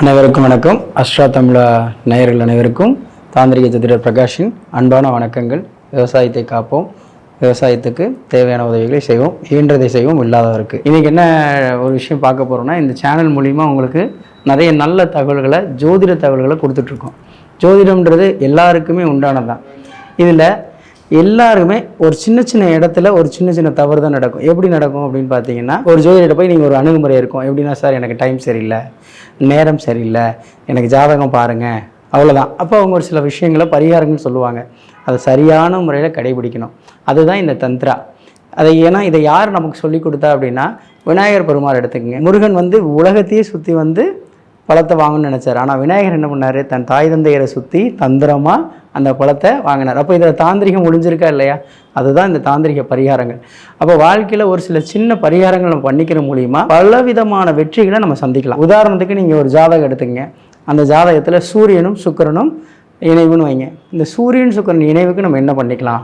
அனைவருக்கும் வணக்கம். அஸ்ரா தமிழா நேயர்கள் அனைவருக்கும் தாந்திரிக ஜோதிடர் பிரகாஷின் அன்பான வணக்கங்கள். விவசாயத்தை காப்போம். விவசாயத்துக்கு தேவையான உதவிகளை செய்வோம். இயன்றதை செய்வோம் இல்லாதவருக்கு இன்றைக்கி என்ன ஒரு விஷயம் பார்க்க போகிறோம்னா இந்த சேனல் மூலிமா உங்களுக்கு நிறைய நல்ல தகவல்களை ஜோதிட தகவல்களை கொடுத்துட்ருக்கோம் ஜோதிடம்ன்றது எல்லாருக்குமே உண்டானது தான் இதில் எல்லாருமே ஒரு சின்ன சின்ன இடத்துல ஒரு சின்ன சின்ன தவறு தான் நடக்கும். எப்படி நடக்கும் அப்படின்னு பார்த்தீங்கன்னா ஒரு ஜோதிடர்கிட்ட போய் நீங்கள் ஒரு அணுகுமுறை இருக்கும். எப்படின்னா சார் எனக்கு டைம் சரியில்லை. நேரம் சரியில்லை. எனக்கு ஜாதகம் பாருங்கள் அவ்வளோதான் அப்போ அவங்க ஒரு சில விஷயங்களை பரிகாரங்கள் சொல்லுவாங்க. அதை சரியான முறையில் கடைபிடிக்கணும். அதுதான் இந்த தந்திரா. அதை ஏன்னா இதை யார் நமக்கு சொல்லி கொடுத்தா அப்படின்னா விநாயகர் பெருமாள் எடுத்துக்கங்க. முருகன் வந்து உலகத்தையே சுற்றி வந்து பழத்தை வாங்கணும்னு நினச்சார். ஆனால் விநாயகர் என்ன பண்ணார்? தன் தாய் தந்தையரை சுற்றி தந்திரமாக அந்த பழத்தை வாங்கினார். அப்போ இதில் தாந்திரிகம் முடிஞ்சிருக்கா இல்லையா? அதுதான் இந்த தாந்திரிக பரிகாரங்கள். அப்போ வாழ்க்கையில் ஒரு சில சின்ன பரிகாரங்கள் நம்ம பண்ணிக்கிற மூலிமா பலவிதமான வெற்றிகளை நம்ம சந்திக்கலாம். உதாரணத்துக்கு நீங்கள் ஒரு ஜாதகம் எடுத்துங்க அந்த ஜாதகத்தில் சூரியனும் சுக்கிரனும் இணைவுன்னு வைங்க. இந்த சூரியன் சுக்கிரன் இணைவுக்கு நம்ம என்ன பண்ணிக்கலாம்?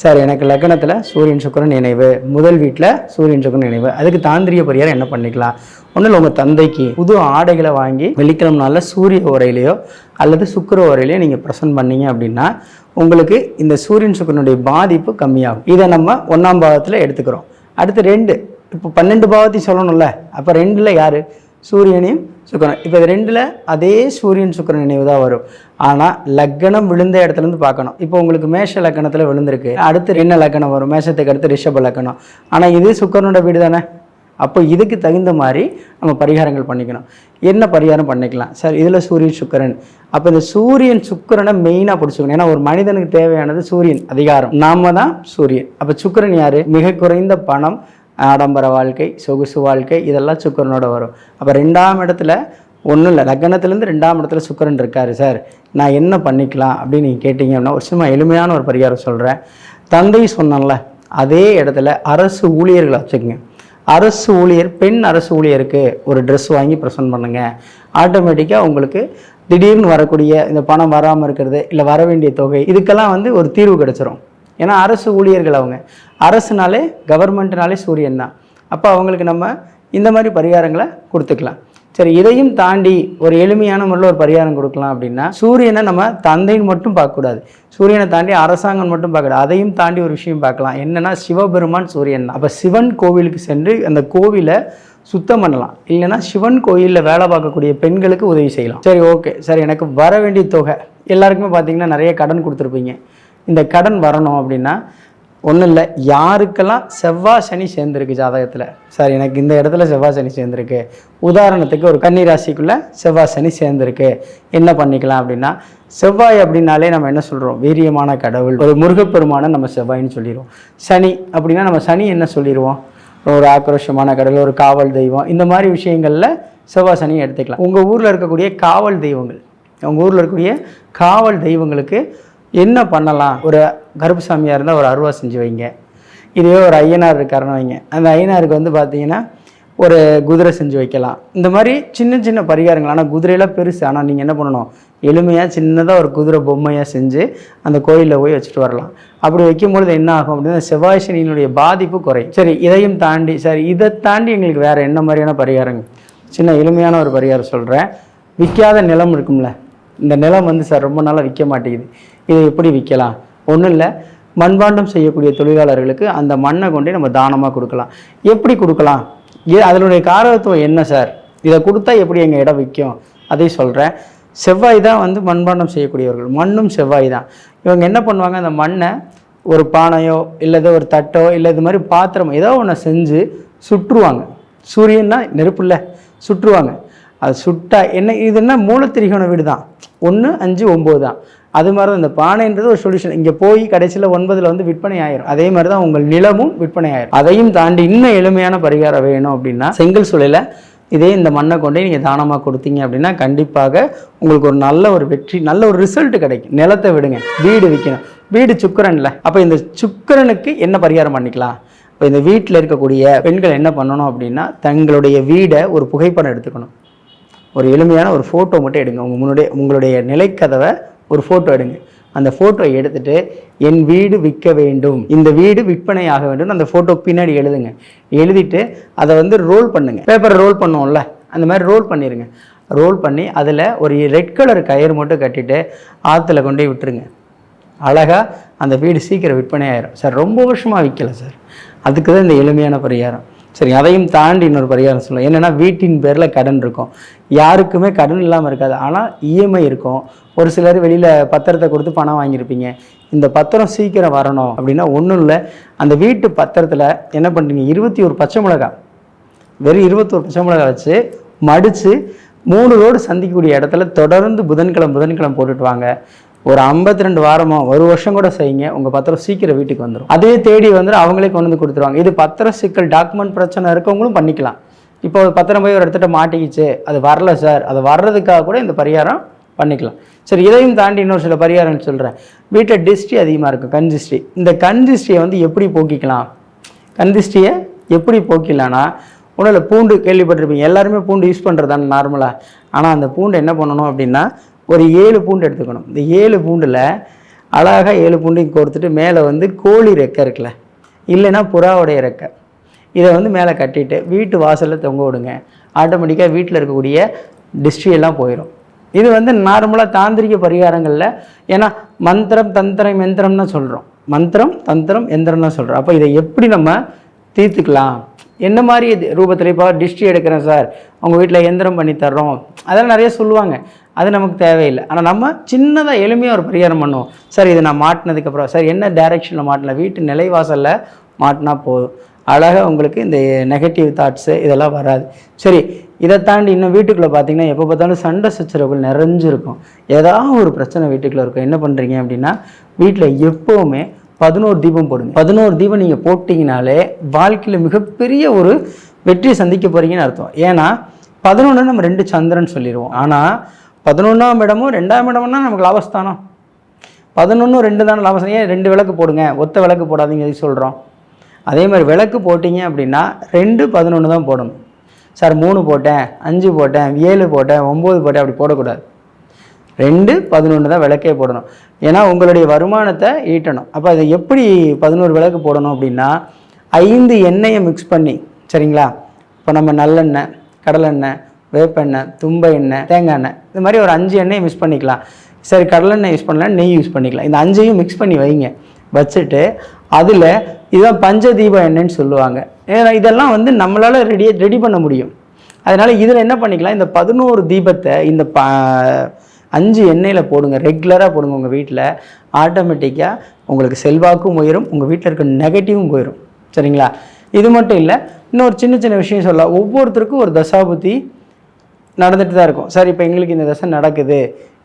சார் எனக்கு லக்னத்தில் சூரியன் சுக்கிரன் நினைவு முதல் வீட்டில் சூரியன் சுக்கரன் நினைவு அதுக்கு தாந்திரிய பரிகாரம் என்ன பண்ணிக்கலாம்? ஒன்றும் இல்லை உங்கள் தந்தைக்கு புது ஆடைகளை வாங்கி வெள்ளிக்கிழமை நாளில் சூரிய உரையிலையோ அல்லது சுக்கர உரையிலையோ நீங்கள் ப்ரெசன்ட் பண்ணீங்க அப்படின்னா உங்களுக்கு இந்த சூரியன் சுக்கிரனுடைய பாதிப்பு கம்மியாகும். இதை நம்ம ஒன்றாம் பாவத்தில் எடுத்துக்கிறோம். அடுத்து ரெண்டு இப்போ பன்னெண்டு பாவத்தையும் சொல்லணும்ல அப்போ ரெண்டில் யார்? சூரியனையும் சுக்கரன் இப்போ இது ரெண்டில் அதே சூரியன் சுக்கரன் நினைவு தான் வரும். ஆனால் லக்னம் விழுந்த இடத்துலேருந்து பார்க்கணும். இப்போ உங்களுக்கு மேஷ லக்கணத்தில் விழுந்திருக்கு. அடுத்து என்ன லக்கணம் வரும்? மேஷத்துக்கு அடுத்து ரிஷப லக்கணம் ஆனால் இது சுக்கரனோட வீடு தானே? அப்போ இதுக்கு தகுந்த மாதிரி நம்ம பரிகாரங்கள் பண்ணிக்கணும். என்ன பரிகாரம் பண்ணிக்கலாம்? சார் இதில் சூரியன் சுக்கரன். அப்போ இந்த சூரியன் சுக்கரனை மெயினாக பிடிச்சிக்கணும். ஏன்னா ஒரு மனிதனுக்கு தேவையானது சூரியன் அதிகாரம். நாம தான் சூரியன். அப்போ சுக்கரன் யார்? மிக குறைந்த பணம் ஆடம்பர வாழ்க்கை சொகுசு வாழ்க்கை இதெல்லாம் சுக்கரனோட வரும். அப்போ ரெண்டாம் இடத்துல ஒன்றும் இல்லை. லக்னத்துலேருந்து ரெண்டாம் இடத்துல சுக்கரன் இருக்கார் சார். நான் என்ன பண்ணிக்கலாம் அப்படின்னு நீங்கள் கேட்டிங்க அப்படின்னா ஒரு சும்மா எளிமையான ஒரு பரிகாரம் சொல்கிறேன் தந்தை சொன்னல அதே இடத்துல அரசு ஊழியர்களை வச்சுக்கோங்க. அரசு ஊழியர் பெண் அரசு ஊழியருக்கு ஒரு ட்ரெஸ் வாங்கி ப்ரெசென்ட் பண்ணுங்க. ஆட்டோமேட்டிக்காக உங்களுக்கு திடீர்னு வரக்கூடிய இந்த பணம் வராமல் இருக்கிறது இல்லை வர வேண்டிய தொகை இதுக்கெல்லாம் வந்து ஒரு தீர்வு கிடச்சிரும். ஏன்னா அரசு ஊழியர்கள் அவங்க. அரசுனாலே கவர்மெண்ட்னாலே சூரியன் தான் அப்போ அவங்களுக்கு நம்ம இந்த மாதிரி பரிகாரங்களை கொடுத்துக்கலாம். சரி இதையும் தாண்டி ஒரு எளிமையான முறையில் ஒரு பரிகாரம் கொடுக்கலாம் அப்படின்னா சூரியனை நம்ம தந்தைன்னு மட்டும் பார்க்கக்கூடாது. சூரியனை தாண்டி அரசாங்கம் மட்டும் பார்க்கக்கூடாது. அதையும் தாண்டி ஒரு விஷயம் பார்க்கலாம். என்னன்னா சிவபெருமான் சூரியன். அப்போ சிவன் கோவிலுக்கு சென்று அந்த கோவிலை சுத்தம் பண்ணலாம். இல்லைன்னா சிவன் கோயிலில் வேலை பார்க்கக்கூடிய பெண்களுக்கு உதவி செய்யலாம். சரி ஓகே. சரி எனக்கு வர வேண்டிய தொகை. எல்லாருக்குமே பார்த்தீங்கன்னா நிறைய கடன் கொடுத்துருப்பீங்க. இந்த கடன் வரணும் அப்படின்னா ஒன்றும் இல்லை யாருக்கெல்லாம் செவ்வாய் சனி சேர்ந்துருக்கு ஜாதகத்தில்? சார் எனக்கு இந்த இடத்துல செவ்வாய் சனி சேர்ந்துருக்கு. உதாரணத்துக்கு ஒரு கன்னி ராசிக்குள்ளே செவ்வாய் சனி சேர்ந்துருக்கு. என்ன பண்ணிக்கலாம் அப்படின்னா செவ்வாய் அப்படின்னாலே நம்ம என்ன சொல்கிறோம் வீரியமான கடவுள். ஒரு முருகப்பெருமானை நம்ம செவ்வாய்ன்னு சொல்லிடுவோம். சனி அப்படின்னா நம்ம சனி என்ன சொல்லிடுவோம்? ஒரு ஆக்ரோஷமான கடவுள் ஒரு காவல் தெய்வம். இந்த மாதிரி விஷயங்களில் செவ்வாய் சனியை எடுத்துக்கலாம். உங்கள் ஊரில் இருக்கக்கூடிய காவல் தெய்வங்கள் உங்கள் ஊரில் இருக்கக்கூடிய காவல் தெய்வங்களுக்கு என்ன பண்ணலாம்? ஒரு கருப்பு சாமியாக இருந்தால் ஒரு அருவா செஞ்சு வைங்க. இதுவே ஒரு ஐயனார் இருக்காருன்னு வைங்க. அந்த ஐயனாருக்கு வந்து பார்த்தீங்கன்னா ஒரு குதிரை செஞ்சு வைக்கலாம். இந்த மாதிரி சின்ன சின்ன பரிகாரங்கள். ஆனால் குதிரையெல்லாம் பெருசு. ஆனால் நீங்கள் என்ன பண்ணணும்? எளிமையாக சின்னதாக ஒரு குதிரை பொம்மையாக செஞ்சு அந்த கோயிலில் போய் வச்சுட்டு வரலாம். அப்படி வைக்கும்பொழுது என்ன ஆகும் அப்படின்னா செவ்வாய் சனியினுடைய பாதிப்பு குறையும். சரி இதையும் தாண்டி சரி இதை தாண்டி எங்களுக்கு வேறு என்ன மாதிரியான பரிகாரங்கள் சின்ன எளிமையான ஒரு பரிகாரம் சொல்கிறேன் விற்காத நிலம் இருக்கும்ல. இந்த நிலம் வந்து சார் ரொம்ப நாளாக விற்க மாட்டேங்குது. இதை எப்படி விற்கலாம்? ஒன்றும் இல்லை. மண்பாண்டம் செய்யக்கூடிய தொழிலாளர்களுக்கு அந்த மண்ணை கொண்டே நம்ம தானமாக கொடுக்கலாம். எப்படி கொடுக்கலாம்? ஏ அதனுடைய காரகத்துவம் என்ன சார்? இதை கொடுத்தா எப்படி எங்கள் இடம் விற்கும்? அதை சொல்கிறேன் செவ்வாய் தான் வந்து மண்பாண்டம் செய்யக்கூடியவர்கள். மண்ணும் செவ்வாய் தான். இவங்க என்ன பண்ணுவாங்க? அந்த மண்ணை ஒரு பானையோ இல்லை ஒரு தட்டோ இல்லை இது மாதிரி பாத்திரம் ஏதோ ஒன்று செஞ்சு சுற்றுவாங்க. சூரியன்னா நெருப்புல சுற்றுவாங்க. அது சுட்டா என்ன? இது என்ன? மூலத்திரிகோண வீடு தான் ஒன்று அஞ்சு ஒம்பது தான். அது மாதிரி தான் இந்த பானைன்றது ஒரு சொல்யூஷன் இங்கே போய் கடைசியில் ஒன்பதில் வந்து விற்பனை ஆயிரும். அதே மாதிரி தான் உங்கள் நிலமும் விற்பனை ஆயிரும். அதையும் தாண்டி இன்னும் எளிமையான பரிகாரம் வேணும் அப்படின்னா செங்கல் சூளையில் இதே இந்த மண்ணை கொண்டே நீங்கள் தானமாக கொடுத்தீங்க அப்படின்னா கண்டிப்பாக உங்களுக்கு ஒரு நல்ல ஒரு வெற்றி நல்ல ஒரு ரிசல்ட் கிடைக்கும். நிலத்தை விடுங்க. வீடு விற்கணும் வீடு சுக்கரனில். அப்போ இந்த சுக்கரனுக்கு என்ன பரிகாரம் பண்ணிக்கலாம்? இப்போ இந்த வீட்டில் இருக்கக்கூடிய பெண்கள் என்ன பண்ணணும் அப்படின்னா தங்களுடைய வீடை ஒரு புகைப்படம் எடுத்துக்கணும். ஒரு எளிமையான ஒரு ஃபோட்டோ மட்டும் எடுங்க. உங்கள் முன்னுடைய உங்களுடைய நிலைக்கதவை ஒரு ஃபோட்டோ எடுங்க. அந்த ஃபோட்டோ எடுத்துட்டு என் வீடு விற்க வேண்டும். இந்த வீடு விற்பனை ஆக வேண்டும். அந்த ஃபோட்டோ பின்னாடி எழுதுங்க. எழுதிட்டு அதை வந்து ரோல் பண்ணுங்க. பேப்பரை ரோல் பண்ணுவோம்ல அந்த மாதிரி ரோல் பண்ணிடுங்க ரோல் பண்ணி அதில் ஒரு ரெட் கலர் கயிறு மட்டும் கட்டிட்டு ஆற்றுல கொண்டு போய் விட்டுருங்க. அழகாக அந்த வீடு சீக்கிரம் விற்பனை ஆயிரும். சார் ரொம்ப வருஷமாக விற்கலை சார். அதுக்கு தான் இந்த எளிமையான பரிகாரம். சரி அதையும் தாண்டி இன்னொரு பரிகாரம் சொல்லலாம். என்னென்னா வீட்டின் பேரில் கடன் இருக்கும். யாருக்குமே கடன் இல்லாமல் இருக்காது. ஆனால் இஎம்ஐ இருக்கும். ஒரு சிலர் வெளியில் பத்திரத்தை கொடுத்து பணம் வாங்கியிருப்பீங்க. இந்த பத்திரம் சீக்கிரம் வரணும் அப்படின்னா ஒன்றும் இல்லை. அந்த வீட்டு பத்திரத்தில் என்ன பண்ணுறீங்க இருபத்தி ஒரு பச்சை மிளகா. வெறும் இருபத்தொரு பச்சை மிளகா வச்சு மடித்து மூணு ரோடு சந்திக்கக்கூடிய இடத்துல தொடர்ந்து புதன்கிழமை புதன்கிழமை போட்டுட்டு வாங்க. ஒரு ஐம்பத்தி ரெண்டு வாரமோ ஒரு வருஷம் கூட செய்யுங்க உங்கள் பத்திரம் சீக்கிரம் வீட்டுக்கு வந்துடும் அதே தேடி வந்துடும் அவங்களே கொண்டு வந்து கொடுத்துருவாங்க. இது பத்திர சிக்கல் டாக்குமெண்ட் பிரச்சனை இருக்கவங்களும் பண்ணிக்கலாம். இப்போ ஒரு பத்திரம் போய் ஒரு இடத்துட்ட மாட்டிக்கிச்சு அது வரல சார். அது வர்றதுக்காக கூட இந்த பரிகாரம் பண்ணிக்கலாம். சரி இதையும் தாண்டி இன்னொரு சில பரிகாரம் சொல்கிறேன் வீட்டில் டிஸ்ட்ரி அதிகமாக இருக்கும் கண் திஷ்டி இந்த கண் திஷ்டியை வந்து எப்படி போக்கிக்கலாம்? கண் திஷ்டியை எப்படி போக்கிக்கலாம்னா உடலில் பூண்டு கேள்விப்பட்டிருப்பீங்க. எல்லாருமே பூண்டு யூஸ் பண்ணுறதான நார்மலாக ஆனால் அந்த பூண்டு என்ன பண்ணணும் அப்படின்னா ஒரு ஏழு பூண்டு எடுத்துக்கணும். இந்த ஏழு பூண்டில் அழகாக ஏழு பூண்டையும் கோர்த்துட்டு மேலே வந்து கோழி ரெக்கை இருக்குல்ல இல்லைன்னா புறாவுடைய ரெக்கை. இதை வந்து மேலே கட்டிட்டு வீட்டு வாசலில் தொங்க விடுங்க. ஆட்டோமேட்டிக்காக வீட்டில் இருக்கக்கூடிய டிஸ்ட்ரியெல்லாம் போயிடும் இது வந்து நார்மலாக தாந்திரிக பரிகாரங்களில் ஏன்னா மந்திரம் தந்திரம் யந்திரம் தான் சொல்கிறோம் மந்திரம் தந்திரம் எந்திரம் தான் சொல்கிறோம் அப்போ இதை எப்படி நம்ம தீர்த்துக்கலாம்? என்ன மாதிரி இது? ரூபத்தில் இப்போ டிஸ்ட்ரி எடுக்கிறேன் சார். உங்கள் வீட்டில் எந்திரம் பண்ணி தர்றோம். அதெல்லாம் நிறைய சொல்லுவாங்க. அது நமக்கு தேவையில்லை. ஆனால் நம்ம சின்னதாக எளிமையாக ஒரு பரிகாரம் பண்ணுவோம். சார் இது நான் மாட்டினதுக்கப்புறம் சார் என்ன டைரெக்ஷனில் மாட்டின? வீட்டு நிலைவாசலில் மாட்டினா போதும். அழகாக உங்களுக்கு இந்த நெகட்டிவ் தாட்ஸு இதெல்லாம் வராது. சரி இதை தாண்டி இன்னும் வீட்டுக்குள்ளே பார்த்தீங்கன்னா எப்போ பார்த்தாலும் சண்டை சச்சரவுகள் நிறைஞ்சிருக்கும். ஏதாவது ஒரு பிரச்சனை வீட்டுக்குள்ளே இருக்கும். என்ன பண்ணுறீங்க அப்படின்னா வீட்டில் எப்போவுமே பதினோரு தீபம் போடுங்க. பதினோரு தீபம் நீங்கள் போட்டிங்கனாலே வாழ்க்கையில் மிகப்பெரிய ஒரு வெற்றியை சந்திக்க போகிறீங்கன்னு அர்த்தம். ஏன்னா பதினொன்று நம்ம ரெண்டு சந்திரன் சொல்லிடுவோம். ஆனால் பதினொன்றாம் இடமும் ரெண்டாம் இடம்னா நமக்கு லாபஸ்தானம். பதினொன்று ரெண்டு தானே லாபஸ்தானம். ஏன் ரெண்டு விளக்கு போடுங்க? ஒத்த விளக்கு போடாதீங்க சொல்கிறோம் அதே மாதிரி விளக்கு போட்டிங்க அப்படின்னா ரெண்டு பதினொன்று தான் போடணும். சார் மூணு போட்டேன் அஞ்சு போட்டேன் ஏழு போட்டேன் ஒம்பது போட்டேன் அப்படி போடக்கூடாது. ரெண்டு பதினொன்று தான் விளக்கே போடணும். ஏன்னா உங்களுடைய வருமானத்தை ஈட்டணும். அப்போ அதை எப்படி பதினோரு விளக்கு போடணும் அப்படின்னா ஐந்து எண்ணெயை மிக்ஸ் பண்ணி சரிங்களா? இப்போ நம்ம நல்லெண்ணெய் கடலெண்ணெய் வேப்பெண்ணெய் தும்ப எண்ணெய் தேங்காய் எண்ணெய் இந்த மாதிரி ஒரு அஞ்சு எண்ணெயை மிக்ஸ் பண்ணிக்கலாம். சரி கடலெண்ணெய் யூஸ் பண்ணலாம் நெய் யூஸ் பண்ணிக்கலாம். இந்த அஞ்சையும் மிக்ஸ் பண்ணி வைங்க. வச்சுட்டு அதில் இதுதான் பஞ்சதீப எண்ணெய்ன்னு சொல்லுவாங்க. ஏன்னா இதெல்லாம் வந்து நம்மளால் ரெடி ரெடி பண்ண முடியும். அதனால் இதில் என்ன பண்ணிக்கலாம்? இந்த பதினோரு தீபத்தை இந்த ப அஞ்சு எண்ணெயில் போடுங்க. ரெகுலராக போடுங்க உங்கள் வீட்டில் ஆட்டோமேட்டிக்காக உங்களுக்கு செல்வாக்கும் உயரும். உங்கள் வீட்டில் இருக்க நெகட்டிவும் போயிடும் சரிங்களா? இது மட்டும் இல்லை இன்னொரு சின்ன சின்ன விஷயம் சொல்லலாம். ஒவ்வொருத்தருக்கும் ஒரு தசாபுத்தி நடந்துட்டு தான் இருக்கும். சார் இப்போ எங்களுக்கு இந்த தசை நடக்குது.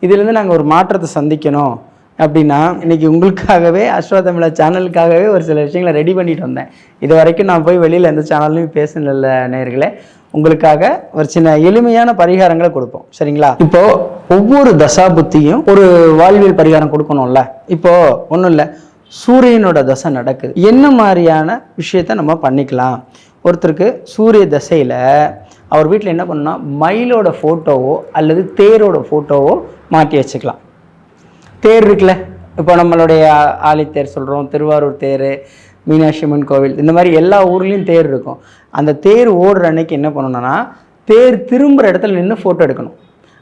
இதுலேருந்து நாங்கள் ஒரு மாற்றத்தை சந்திக்கணும். அப்படின்னா இன்றைக்கி உங்களுக்காகவே அஸ்வதமிழ சேனலுக்காகவே ஒரு சில விஷயங்களை ரெடி பண்ணிட்டு வந்தேன். இது வரைக்கும் நான் போய் வெளியில் எந்த சேனல்லையும் பேசினில்ல நேர்களே உங்களுக்காக ஒரு சின்ன எளிமையான பரிகாரங்களை கொடுப்போம். சரிங்களா? இப்போ ஒவ்வொரு தசாபுத்தியும் ஒரு வாழ்வியல் பரிகாரம் கொடுக்கணும்ல? இப்போ ஒன்றும் இல்லை. சூரியனோட தசை நடக்குது. என்ன மாதிரியான விஷயத்த நம்ம பண்ணிக்கலாம்? ஒருத்தருக்கு சூரிய தசையில் அவர் வீட்டில் என்ன பண்ணுன்னா மயிலோட ஃபோட்டோவோ அல்லது தேரோட ஃபோட்டோவோ மாட்டி வச்சுக்கலாம். தேர் இருக்குல்ல? இப்போ நம்மளுடைய ஆழித்தேர் சொல்கிறோம் திருவாரூர் தேர் மீனாட்சி அம்மன் கோவில் இந்த மாதிரி எல்லா ஊர்லேயும் தேர் இருக்கும். அந்த தேர் ஓடுற அன்னைக்கு என்ன பண்ணணும்னா தேர் திரும்புகிற இடத்துல நின்று ஃபோட்டோ எடுக்கணும்.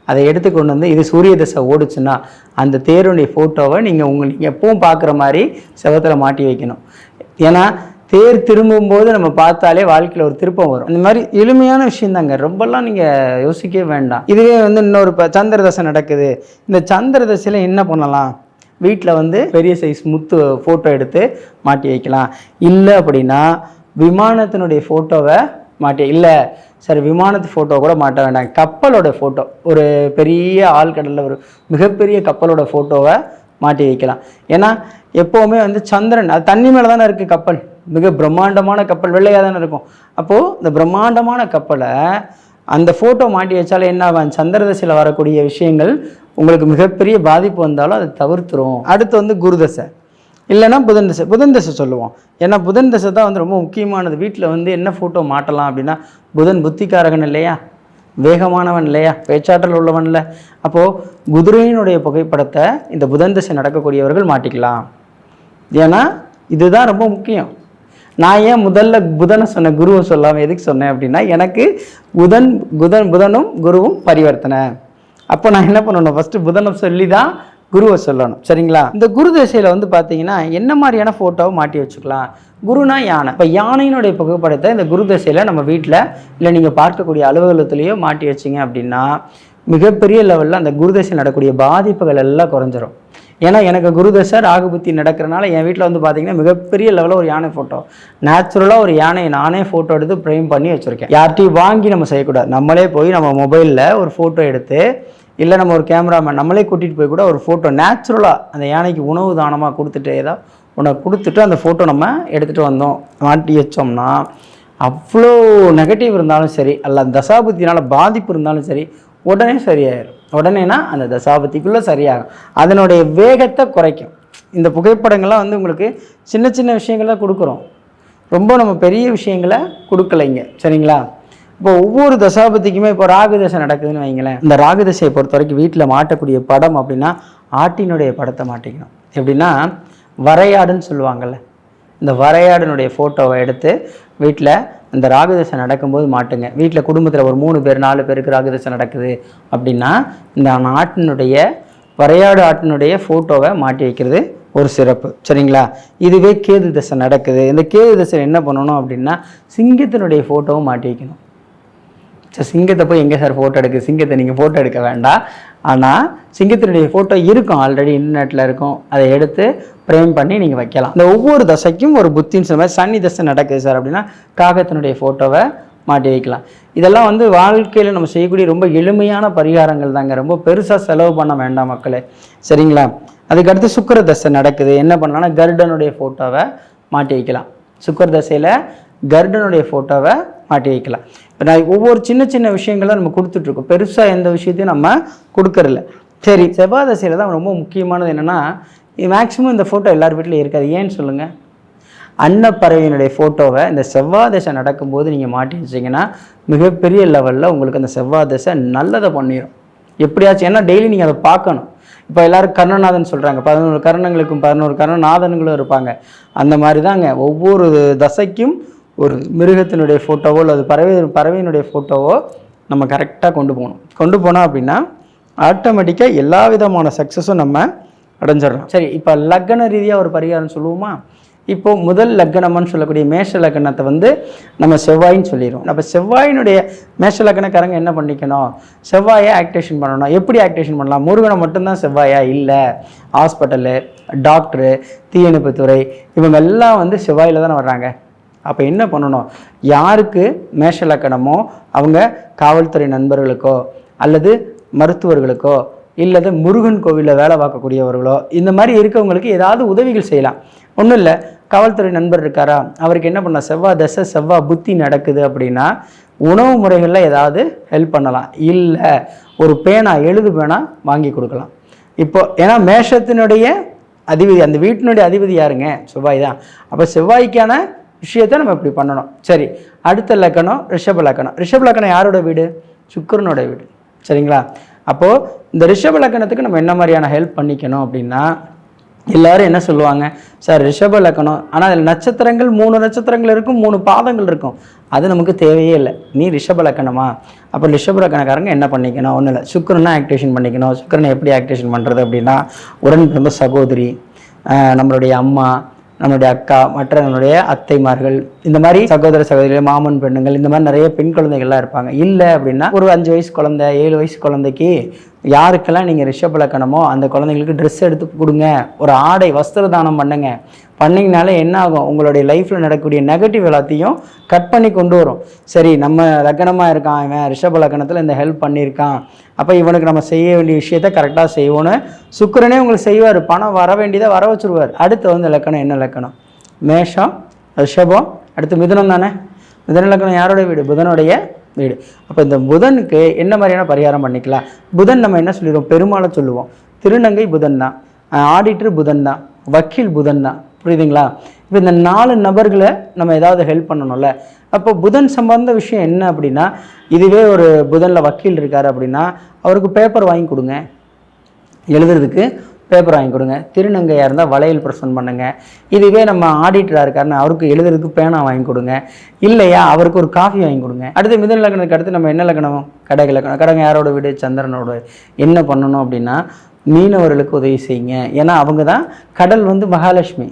அதை எடுத்து கொண்டு வந்து இது சூரிய தசை ஓடுச்சுன்னா அந்த தேருடைய ஃபோட்டோவை நீங்கள் உங்கள் நீங்கள் எப்பவும் பார்க்குற மாதிரி செவத்தில் மாட்டி வைக்கணும். ஏன்னா தேர் திரும்பும்போது நம்ம பார்த்தாலே வாழ்க்கையில் ஒரு திருப்பம் வரும். இந்த மாதிரி எளிமையான விஷயம் தாங்க. ரொம்பலாம் நீங்கள் யோசிக்கவே வேண்டாம். இதுவே வந்து இன்னொரு இப்போ சந்திர தசை நடக்குது. இந்த சந்திர தசையில் என்ன பண்ணலாம்? வீட்டில் வந்து பெரிய சைஸ் முத்து ஃபோட்டோ எடுத்து மாட்டி வைக்கலாம். இல்லை அப்படின்னா விமானத்தினுடைய ஃபோட்டோவை மாட்டி இல்லை சார் விமானத்து ஃபோட்டோ கூட மாட்ட வேண்டாம். கப்பலோட ஃபோட்டோ ஒரு பெரிய ஆழ்கடலில் ஒரு மிகப்பெரிய கப்பலோட ஃபோட்டோவை மாட்டி வைக்கலாம். ஏன்னா எப்போவுமே வந்து சந்திரன் அது தண்ணி மேலே தானே இருக்குது கப்பல். மிக பிரம்மாண்டமான கப்பல் வெள்ளையாக தானே இருக்கும். அப்போது இந்த பிரம்மாண்டமான கப்பலை அந்த ஃபோட்டோ மாட்டி வச்சாலே என்ன ஆகும்? சந்திரதசையில் வரக்கூடிய விஷயங்கள் உங்களுக்கு மிகப்பெரிய பாதிப்பு வந்தாலும் அதை தவிர்த்துரும். அடுத்து வந்து குருதசை இல்லைன்னா புதன் தசை. புதன் தசை சொல்லுவோம். ஏன்னா புதன் தசை தான் வந்து ரொம்ப முக்கியமானது. வீட்டில் வந்து என்ன ஃபோட்டோ மாட்டலாம் அப்படின்னா புதன் புத்திக்காரகன் இல்லையா? வேகமானவன் இல்லையா? பேச்சாற்றல் உள்ளவன் இல்லை. அப்போது குதிரையினுடைய புகைப்படத்தை இந்த புதன் திசை நடக்கக்கூடியவர்கள் மாட்டிக்கலாம். ஏன்னா இதுதான் ரொம்ப முக்கியம். நான் ஏன் முதல்ல புதனை சொன்னேன் குருவை சொல்லாமல் எதுக்கு சொன்னேன் அப்படின்னா எனக்கு புதன் புதன் புதனும் குருவும் பரிவர்த்தனை. அப்போ நான் என்ன பண்ணணும்? ஃபஸ்ட்டு புதனை சொல்லி தான் குருவை சொல்லணும். சரிங்களா? இந்த குரு திசையில் வந்து பார்த்தீங்கன்னா என்ன மாதிரியான ஃபோட்டோவை மாட்டி வச்சுக்கலாம்? குருனா யானை. இப்போ யானையினுடைய புகைப்படத்தை இந்த குரு திசையில் நம்ம வீட்டில் இல்லை நீங்கள் பார்க்கக்கூடிய அலுவலகத்துலேயோ மாட்டி வச்சிங்க அப்படின்னா மிகப்பெரிய லெவலில் அந்த குரு தசையில் நடக்கூடிய பாதிப்புகள் எல்லாம் குறைஞ்சிரும். ஏன்னா எனக்கு குருதசை ராகுபுத்தி நடக்கிறனால என் வீட்டில் வந்து பார்த்தீங்கன்னா மிகப்பெரிய லெவலில் ஒரு யானை ஃபோட்டோ நேச்சுரலாக ஒரு யானையை நானே ஃபோட்டோ எடுத்து ஃப்ரேம் பண்ணி வச்சுருக்கேன். யார்ட்டையும் வாங்கி நம்ம செய்யக்கூடாது. நம்மளே போய் நம்ம மொபைலில் ஒரு ஃபோட்டோ எடுத்து இல்லை நம்ம ஒரு கேமராமேன் நம்மளே கூட்டிகிட்டு போய் கூட ஒரு ஃபோட்டோ நேச்சுரலாக அந்த யானைக்கு உணவு தானமாக கொடுத்துட்டு ஏதாவது உன்னை கொடுத்துட்டு அந்த ஃபோட்டோ நம்ம எடுத்துகிட்டு வந்தோம். மாட்டி வச்சோம்னா அவ்வளோ நெகட்டிவ் இருந்தாலும் சரி அல்ல தசாபுத்தினால் பாதிப்பு இருந்தாலும் சரி உடனே சரியாயிடும் உடனேனா அந்த தசாபத்திக்குள்ளே சரியாகும். அதனுடைய வேகத்தை குறைக்கும். இந்த புகைப்படங்கள்லாம் வந்து உங்களுக்கு சின்ன சின்ன விஷயங்களை கொடுக்குறோம். ரொம்ப நம்ம பெரிய விஷயங்களை கொடுக்கலைங்க. சரிங்களா? இப்போ ஒவ்வொரு தசாபதிக்குமே இப்போ ராகு தசை நடக்குதுன்னு வைங்களேன். இந்த ராகு தசையை பொறுத்த வரைக்கும் வீட்டில் மாட்டக்கூடிய படம் அப்படின்னா ஆட்டினுடைய படத்தை மாட்டிக்கணும். எப்படின்னா வரையாடுன்னு சொல்லுவாங்கள்ல இந்த வரையாடனுடைய ஃபோட்டோவை எடுத்து வீட்டில் இந்த ராகுதசை நடக்கும்போது மாட்டுங்க. வீட்டில் குடும்பத்தில் ஒரு மூணு பேர் நாலு பேருக்கு ராகுதசை நடக்குது அப்படின்னா இந்த ஆட்டினுடைய வரையாடு ஆட்டினுடைய ஃபோட்டோவை மாட்டி வைக்கிறது ஒரு சிறப்பு. சரிங்களா? இதுவே கேது தசை நடக்குது. இந்த கேது தசை என்ன பண்ணணும் அப்படின்னா சிங்கத்தினுடைய ஃபோட்டோவும் மாட்டி வைக்கணும். சார் சிங்கத்தை போய் எங்கே சார் ஃபோட்டோ எடுக்கு? சிங்கத்தை நீங்கள் ஃபோட்டோ எடுக்க வேண்டாம். ஆனால் சிங்கத்தினுடைய ஃபோட்டோ இருக்கும் ஆல்ரெடி இன்டர்நெட்டில் இருக்கும். அதை எடுத்து ஃப்ரேம் பண்ணி நீங்கள் வைக்கலாம். இந்த ஒவ்வொரு தசைக்கும் ஒரு புத்தின்னு சொல்ல மாதிரி சன்னி தசை நடக்குது சார் அப்படின்னா காகத்தினுடைய ஃபோட்டோவை மாட்டி வைக்கலாம். இதெல்லாம் வந்து வாழ்க்கையில் நம்ம செய்யக்கூடிய ரொம்ப எளிமையான பரிகாரங்கள் தாங்க. ரொம்ப பெருசாக செலவு பண்ண வேண்டாம் மக்களே. சரிங்களா? அதுக்கடுத்து சுக்கர தசை நடக்குது. என்ன பண்ணலாம்னா கருடனுடைய ஃபோட்டோவை மாட்டி வைக்கலாம். சுக்கர தசையில் கர்டனுடைய ஃபோட்டோவை மாட்டி வைக்கலாம். இப்போ நான் ஒவ்வொரு சின்ன சின்ன விஷயங்களும் நம்ம கொடுத்துட்ருக்கோம். பெருசாக எந்த விஷயத்தையும் நம்ம கொடுக்கறதில்ல. சரி செவ்வாய் தசையில் தான் ரொம்ப முக்கியமானது என்னென்னா மேக்ஸிமம் இந்த ஃபோட்டோ எல்லார் வீட்லையும் இருக்காது. ஏன்னு சொல்லுங்கள் அன்னப்பறவையினுடைய ஃபோட்டோவை இந்த செவ்வாய் தசை நடக்கும்போது நீங்கள் மாட்டி வச்சிங்கன்னா மிகப்பெரிய லெவலில் உங்களுக்கு அந்த செவ்வாய் தசை நல்லதை பண்ணிடும் எப்படியாச்சும் ஏன்னா டெய்லி நீங்கள் அதை பார்க்கணும். இப்போ எல்லாரும் கர்ணநாதன் சொல்கிறாங்க பதினோரு கர்ணங்களுக்கும் பதினோரு கர்ணநாதன்களும் இருப்பாங்க. அந்த மாதிரி தாங்க ஒவ்வொரு தசைக்கும் ஒரு மிருகத்தினுடைய ஃபோட்டோவோ அல்லது பறவை பறவையினுடைய ஃபோட்டோவோ நம்ம கரெக்டாக கொண்டு போகணும். கொண்டு போனோம் அப்படின்னா ஆட்டோமேட்டிக்காக எல்லா விதமான சக்ஸஸும் நம்ம அடைஞ்சிடலாம். சரி இப்போ லக்ன ரீதியாக ஒரு பரிகாரம் சொல்லுவோமா? இப்போது முதல் லக்னம்னு சொல்லக்கூடிய மேஷ லக்னத்தை வந்து நம்ம செவ்வாயின்னு சொல்லிடுவோம் அப்போ செவ்வாயினுடைய மேஷ லக்னக்காரங்க என்ன பண்ணிக்கணும்? செவ்வாயை ஆக்டேஷன் பண்ணணும். எப்படி ஆக்டேஷன் பண்ணலாம்? முருகனை மட்டும்தான் செவ்வாயா? இல்லை. ஹாஸ்பிட்டலு டாக்டரு தீயணைப்புத்துறை இவங்க எல்லாம் வந்து செவ்வாயில் தானே வர்றாங்க. அப்போ என்ன பண்ணணும்? யாருக்கு மேஷ லக்கணமோ அவங்க காவல்துறை நண்பர்களுக்கோ அல்லது மருத்துவர்களுக்கோ இல்லது முருகன் கோவிலில் வேலை பார்க்கக்கூடியவர்களோ இந்த மாதிரி இருக்கவங்களுக்கு ஏதாவது உதவிகள் செய்யலாம். ஒன்றும் இல்லை காவல்துறை நண்பர் இருக்காரா? அவருக்கு என்ன பண்ணலாம்? செவ்வாய் தசை செவ்வாய் புத்தி நடக்குது அப்படின்னா உணவு முறைகளில் ஏதாவது ஹெல்ப் பண்ணலாம். இல்லை ஒரு பேனா எழுது பேனா வாங்கி கொடுக்கலாம். இப்போ ஏன்னா மேஷத்தினுடைய அதிபதி அந்த வீட்டினுடைய அதிபதி யாருங்க? செவ்வாய் தான். அப்போ செவ்வாய்க்கான விஷயத்தை நம்ம இப்படி பண்ணணும். சரி அடுத்த லக்கணம் ரிஷப லக்கணம். ரிஷப லக்கணம் யாரோட வீடு? சுக்கரனோட வீடு. சரிங்களா? அப்போது இந்த ரிஷப லக்கணத்துக்கு நம்ம என்ன மாதிரியான ஹெல்ப் பண்ணிக்கணும் அப்படின்னா எல்லாரும் என்ன சொல்லுவாங்க? சார் ரிஷப லக்கணம். ஆனால் அதில் நட்சத்திரங்கள் மூணு நட்சத்திரங்கள் இருக்கும் மூணு பாதங்கள் இருக்கும். அது நமக்கு தேவையே இல்லை. நீ ரிஷப லக்கணமா? அப்போ ரிஷப லக்கணக்காரங்க என்ன பண்ணிக்கணும்? ஒன்றும் இல்லை. சுக்கரனை ஆக்டிவேஷன் பண்ணிக்கணும். சுக்கரனை எப்படி ஆக்டிவேஷன் பண்ணுறது அப்படின்னா உடன் பிறந்த சகோதரி நம்மளுடைய அம்மா நம்மளுடைய அக்கா மற்ற நம்மளுடைய அத்தைமார்கள் இந்த மாதிரி சகோதர சகோதரிகள் மாமன் பெண்ணுங்கள் இந்த மாதிரி நிறைய பெண் குழந்தைகள்லாம் இருப்பாங்க. இல்லை அப்படின்னா ஒரு அஞ்சு வயசு குழந்தை ஏழு வயசு குழந்தைக்கு யாருக்கெல்லாம் நீங்கள் ரிஷபலக்கணமோ அந்த குழந்தைங்களுக்கு ட்ரெஸ் எடுத்து கொடுங்க. ஒரு ஆடை வஸ்திர தானம் பண்ணுங்க. பண்ணிங்கனாலே என்ன ஆகும்? உங்களுடைய லைஃப்பில் நடக்கக்கூடிய நெகட்டிவ் எல்லாத்தையும் கட் பண்ணி கொண்டு வரும். சரி நம்ம லக்கணமாக இருக்கான் இவன் ரிஷப லக்கணத்தில் இந்த ஹெல்ப் பண்ணியிருக்கான். அப்போ இவனுக்கு நம்ம செய்ய வேண்டிய விஷயத்த கரெக்டாக செய்வோன்னு சுக்கிரனே உங்களுக்கு செய்வார். பணம் வர வேண்டியதை வர வச்சுருவார். அடுத்து வந்து லக்கணம் என்ன லக்கணம் மேஷம் ரிஷபம் அடுத்து மிதுனம் தானே? மிதன லக்கணம் யாரோட வீடு? புதனுடைய வீடு. அப்போ இந்த புதனுக்கு என்ன மாதிரியான பரிகாரம் பண்ணிக்கலாம்? புதன் நம்ம என்ன சொல்லிடுவோம் பெருமாளை சொல்லுவோம். திருநங்கை புதன் தான். ஆடிட்டர் புதன் தான். வக்கீல் புதன் தான். புரியுதுங்களா? இப்போ இந்த நாலு நபர்களை நம்ம ஏதாவது ஹெல்ப் பண்ணணும்ல. அப்போ புதன் சம்பந்த விஷயம் என்ன அப்படின்னா இதுவே ஒரு புதனில் வக்கீல் இருக்கார் அப்படின்னா அவருக்கு பேப்பர் வாங்கி கொடுங்க. எழுதுறதுக்கு பேப்பர் வாங்கி கொடுங்க. திருநங்கையாக இருந்தால் வளையல் ப்ரெசன்ட் பண்ணுங்கள் இதுவே நம்ம ஆடிட்டராக இருக்காருன்னு அவருக்கு எழுதுறதுக்கு பேனா வாங்கி கொடுங்க. இல்லையா அவருக்கு ஒரு காஃபி வாங்கி கொடுங்க. அடுத்து மிதன் லக்னத்துக்கு அடுத்து நம்ம என்ன லக்னம்? கடக லக்னம். கடக யாரோட வீடு? சந்திரனோட. என்ன பண்ணணும் அப்படின்னா மீனவர்களுக்கு உதவி செய்யுங்க. ஏன்னா அவங்க தான் கடல் வந்து மகாலட்சுமி.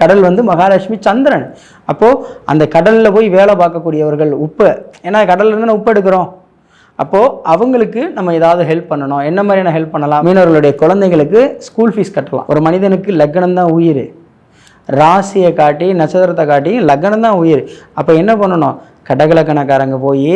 கடல் வந்து மகாலட்சுமி சந்திரன். அப்போது அந்த கடலில் போய் வேலை பார்க்கக்கூடியவர்கள் உப்பு ஏன்னா கடல்லேருந்து உப்பு எடுக்கிறோம். அப்போது அவங்களுக்கு நம்ம ஏதாவது ஹெல்ப் பண்ணணும். என்ன மாதிரியான ஹெல்ப் பண்ணலாம்? மீனவர்களுடைய குழந்தைங்களுக்கு ஸ்கூல் ஃபீஸ் கட்டலாம். ஒரு மனிதனுக்கு லக்னம் தான் உயிர். ராசியை காட்டி நட்சத்திரத்தை காட்டி லக்னம் தான் உயிர். அப்போ என்ன பண்ணணும்? கடகலக்கணக்காரங்க போய்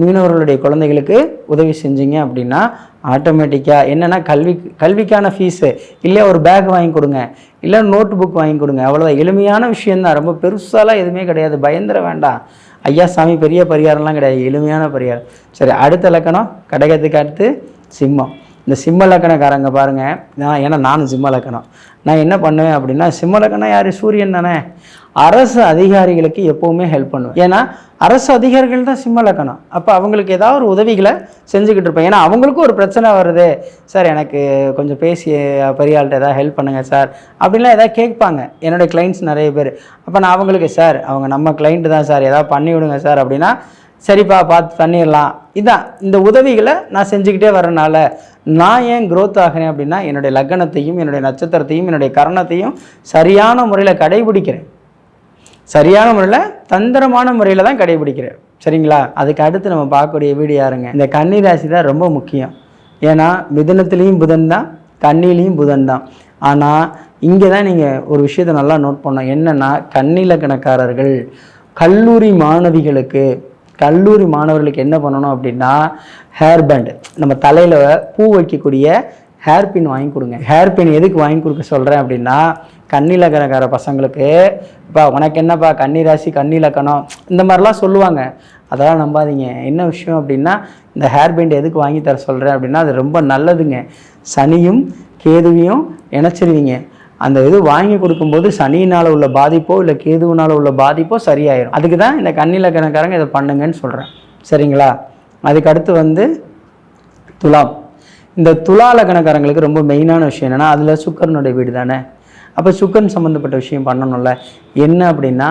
மீனவர்களுடைய குழந்தைகளுக்கு உதவி செஞ்சீங்க அப்படின்னா ஆட்டோமேட்டிக்காக என்னென்னா கல்வி கல்விக்கான ஃபீஸு இல்லை ஒரு பேக் வாங்கி கொடுங்க. இல்லை நோட் புக் வாங்கி கொடுங்க. அவ்வளோதான் எளிமையான விஷயந்தான் ரொம்ப பெருசாலாம் எதுவுமே கிடையாது. பயந்துட வேண்டாம். ஐயா சாமி பெரிய பரிகாரம்லாம் கிடையாது. எளிமையான பரிகாரம். சரி அடுத்த லக்கணம் கடகத்துக்கு அடுத்து சிம்மம். இந்த சிம்ம லக்கணக்காரங்க பாருங்கள் நான் ஏன்னா நானும் சிம்ம லக்கணம் நான் என்ன பண்ணுவேன் அப்படின்னா சிம்ம லக்கணம் யார்? சூரியன் தானே. அரசு அதிகாரிகளுக்கு எப்போவுமே ஹெல்ப் பண்ணுவேன். ஏன்னா அரசு அதிகாரிகள் தான் சிம்ம லக்கணம் அப்போ அவங்களுக்கு ஏதாவது ஒரு உதவிகளை செஞ்சுக்கிட்டு இருப்பேன். ஏன்னா அவங்களுக்கும் ஒரு பிரச்சனை வருது. சார் எனக்கு கொஞ்சம் பேசி பெரியாள்கிட்ட ஏதாவது ஹெல்ப் பண்ணுங்கள் சார். அப்படின்லாம் ஏதாவது கேட்பாங்க. என்னுடைய கிளைண்ட்ஸ் நிறைய பேர். அப்போ நான் அவங்களுக்கு சார் அவங்க நம்ம கிளைண்ட்டு தான் சார். ஏதாவது பண்ணி விடுங்க சார். அப்படின்னா சரிப்பா பார்த்து பண்ணிடலாம். இதான். இந்த உதவிகளை நான் செஞ்சுக்கிட்டே வரனால நான் ஏன் க்ரோத் ஆகிறேன் அப்படின்னா என்னுடைய லக்னத்தையும் என்னுடைய நட்சத்திரத்தையும் என்னுடைய கரணத்தையும் சரியான முறையில் கடைபிடிக்கிறேன். சரியான முறையில் தந்திரமான முறையில் தான் கடைபிடிக்கிறார். சரிங்களா? அதுக்கு அடுத்து நம்ம பார்க்கக்கூடிய வீடு யாருங்க? இந்த கன்னி ராசி தான் ரொம்ப முக்கியம். ஏன்னா மிதனத்துலேயும் புதன் தான் கண்ணிலையும் புதன் தான். ஆனால் இங்கே தான் நீங்கள் ஒரு விஷயத்தை நல்லா நோட் பண்ணோம் என்னென்னா கண்ணிலக்கணக்காரர்கள் கல்லூரி மாணவிகளுக்கு கல்லூரி மாணவர்களுக்கு என்ன பண்ணணும் அப்படின்னா ஹேர்பேண்டு நம்ம தலையில் பூ வைக்கக்கூடிய ஹேர் பின் வாங்கி கொடுங்க. ஹேர் பின் எதுக்கு வாங்கி கொடுக்க சொல்கிறேன் அப்படின்னா கண்ணிலக்கணக்கார பசங்களுக்கு இப்போ உனக்கு என்னப்பா கன்னி ராசி கண்ணிலக்கணம் இந்த மாதிரிலாம் சொல்லுவாங்க. அதெல்லாம் நம்பாதீங்க. என்ன விஷயம் அப்படின்னா இந்த ஹேர் பேண்ட் எதுக்கு வாங்கி தர சொல்கிறேன் அப்படின்னா அது ரொம்ப நல்லதுங்க. சனியும் கேதுவையும் இணைச்சிருவீங்க. அந்த இது வாங்கி கொடுக்கும்போது சனியினால் உள்ள பாதிப்போ இல்லை கேதுவினால் உள்ள பாதிப்போ சரியாயிரும். அதுக்கு தான் இந்த கண்ணிலக்கணக்காரங்க இதை பண்ணுங்கன்னு சொல்கிறேன் சரிங்களா? அதுக்கு அடுத்து வந்து துலாம். இந்த துலா லக்னக்காரங்களுக்கு ரொம்ப மெயினான விஷயம் என்னென்னா அதில் சுக்கரனுடைய வீடு தானே? அப்போ சுக்கரன் சம்மந்தப்பட்ட விஷயம் பண்ணணும்ல. என்ன அப்படின்னா